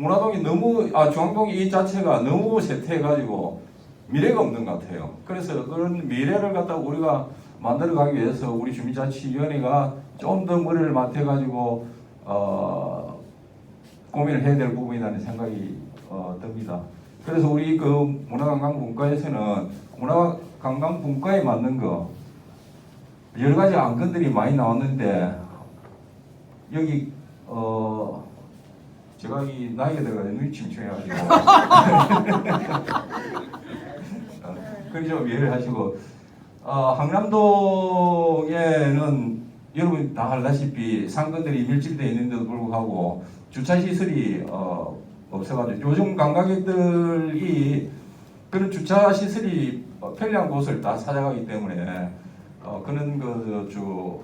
문화동이 너무 아 중앙동 이 자체가 너무 쇠퇴해가지고 미래가 없는 것 같아요. 그래서 그런 미래를 갖다 우리가 만들어가기 위해서 우리 주민자치위원회가 좀 더 머리를 맞춰가지고 어, 고민을 해야 될 부분이라는 생각이 어, 듭니다. 그래서 우리 그 문화관광분과에서는 문화관광분과에 맞는 거 여러 가지 안건들이 많이 나왔는데 여기 어 제가 이 나이가 들어가 눈이 침침해가지고. 어, 그게 좀 이해를 하시고. 어, 항남동에는 여러분 다 알다시피 상권들이 밀집되어 있는데도 불구하고 주차 시설이 어, 없어가지고 요즘 관광객들이 그런 주차 시설이 어, 편리한 곳을 다 찾아가기 때문에 어, 그런 그주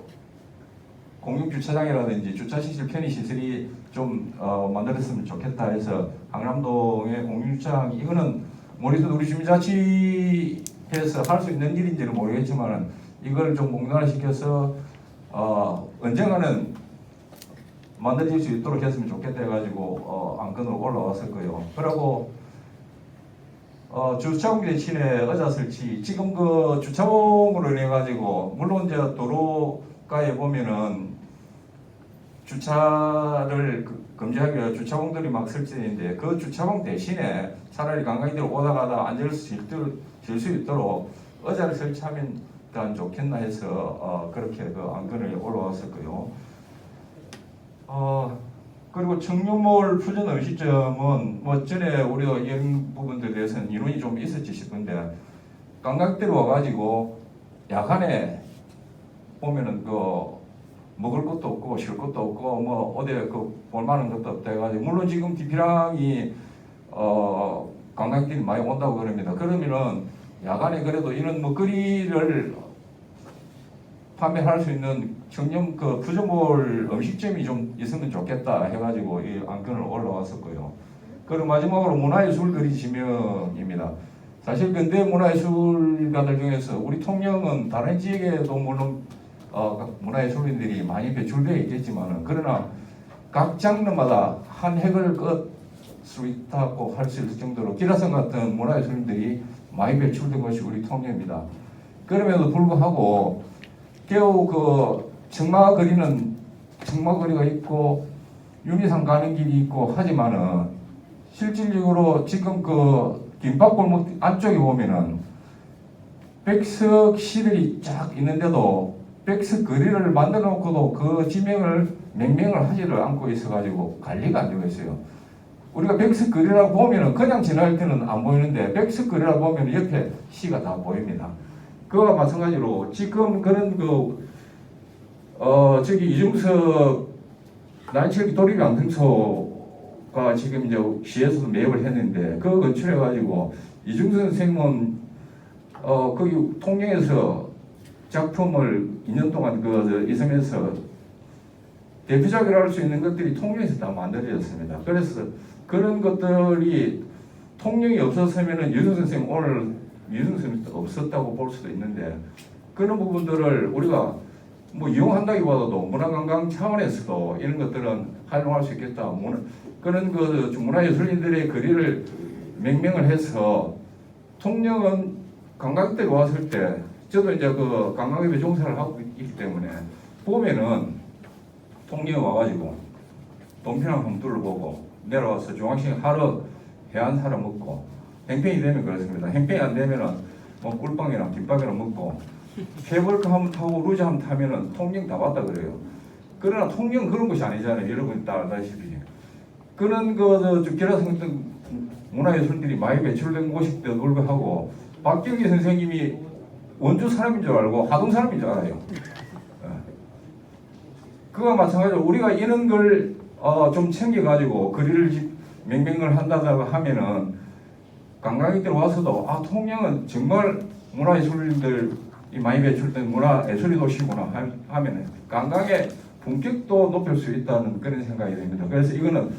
공용 주차장이라든지 주차 시설 편의 시설이 좀 어, 만들었으면 좋겠다 해서 강남동의 공용 주차장 이거는 모르겠어도 우리 주민자치에서 할 수 있는 일인지는 모르겠지만 이걸 좀 공론화시켜서 어, 언젠가는 만들어질 수 있도록 했으면 좋겠다 해가지고 어, 안건으로 올라왔었고요. 그리고 어, 주차공 대신에 의자 설치 지금 그 주차공으로 인해 가지고 물론 이제 도로가에 보면은 주차를 그- 금지하기 위해 주차공들이 막 설치되는데 그 주차공 대신에 차라리 관광객들 오다 가다 앉을 수 있도록 수 있도록 의자를 설치하면 더 좋겠나 해서 어, 그렇게 그 안건을 올라왔었고요. 어, 그리고 청룡몰 푸전 음식점은 뭐 전에 우리가 이런 부분들에 대해서는 이론이 좀 있었지 싶은데 관광객들이 와가지고 야간에 보면은 그 먹을 것도 없고 쉴 것도 없고 뭐 어디 그 볼만한 것도 없다 해가지고 물론 지금 디피랑이 어 관광객들이 많이 온다고 그럽니다. 그러면은 야간에 그래도 이런 먹거리를 판매할 수 있는 청년 그 부정몰 음식점이 좀 있으면 좋겠다 해가지고 이 안건을 올라왔었고요. 그리고 마지막으로 문화예술 거리 지명입니다. 사실 근대 문화예술가들 중에서 우리 통영은 다른 지역에도 물론 어, 각 문화예술인들이 많이 배출되어 있겠지만은 그러나 각 장르마다 한 획을 끌수 있다고 할 수 있을 정도로 기라성 같은 문화예술인들이 많이 배출된 것이 우리 통영입니다. 그럼에도 불구하고 겨우 그 청마거리는 청마거리가 있고 윤희상 가는 길이 있고 하지만은 실질적으로 지금 그 김밥골목 안쪽에 보면은 백석 시들이 쫙 있는데도 백석 거리를 만들어 놓고도 그 지명을 명명을 하지를 않고 있어가지고 관리가 안 되고 있어요. 우리가 백석 거리라고 보면은 그냥 지날 때는 안 보이는데 백석 거리라고 보면 옆에 시가 다 보입니다. 그와 마찬가지로 지금 그런 그, 어, 저기 이중석 난칠기 도립 양등소가 지금 이제 시에서도 매입을 했는데 그 건축해가지고 이중석 선생님은 어, 거기 통영에서 작품을 2년 동안 그 있으면서 대표작이라 할 수 있는 것들이 통영에서 다 만들어졌습니다. 그래서 그런 것들이 통영이 없었으면은 유승 선생님 오늘 유승 선생님 없었다고 볼 수도 있는데 그런 부분들을 우리가 뭐 이용한다기보다도 문화관광 차원에서도 이런 것들은 활용할 수 있겠다. 문화, 그런 그 문화예술인들의 거리를 명명을 해서 통영은 관광객들이 왔을 때 저도 이제 그 관광업에 종사를 하고 있기 때문에 보면은 통영 와가지고 동편항 한번 둘러보고 내려와서 중앙시장 하루 해안 사러 먹고 행편이 되면 그렇습니다. 행편이 안 되면은 뭐 꿀빵이랑 김밥이랑 먹고 케이블카 한번 타고 루지 한번 타면은 통영 다 봤다 그래요. 그러나 통영 그런 곳이 아니잖아요. 여러분이 다 알다시피 그런 그 기라성 등 문화예술들이 많이 배출된 곳인데도 불구하고 박경기 선생님이 원주 사람인 줄 알고 하동 사람인 줄 알아요. 예. 그와 마찬가지로 우리가 이런 걸 어, 좀 챙겨가지고 거리를 지- 명명을 한다고 하면은 관광객들 와서도 아 통영은 정말 문화예술인들이 많이 배출된 문화예술의 도시구나 하- 하면은 관광의 품격도 높일 수 있다는 그런 생각이 듭니다. 그래서 이거는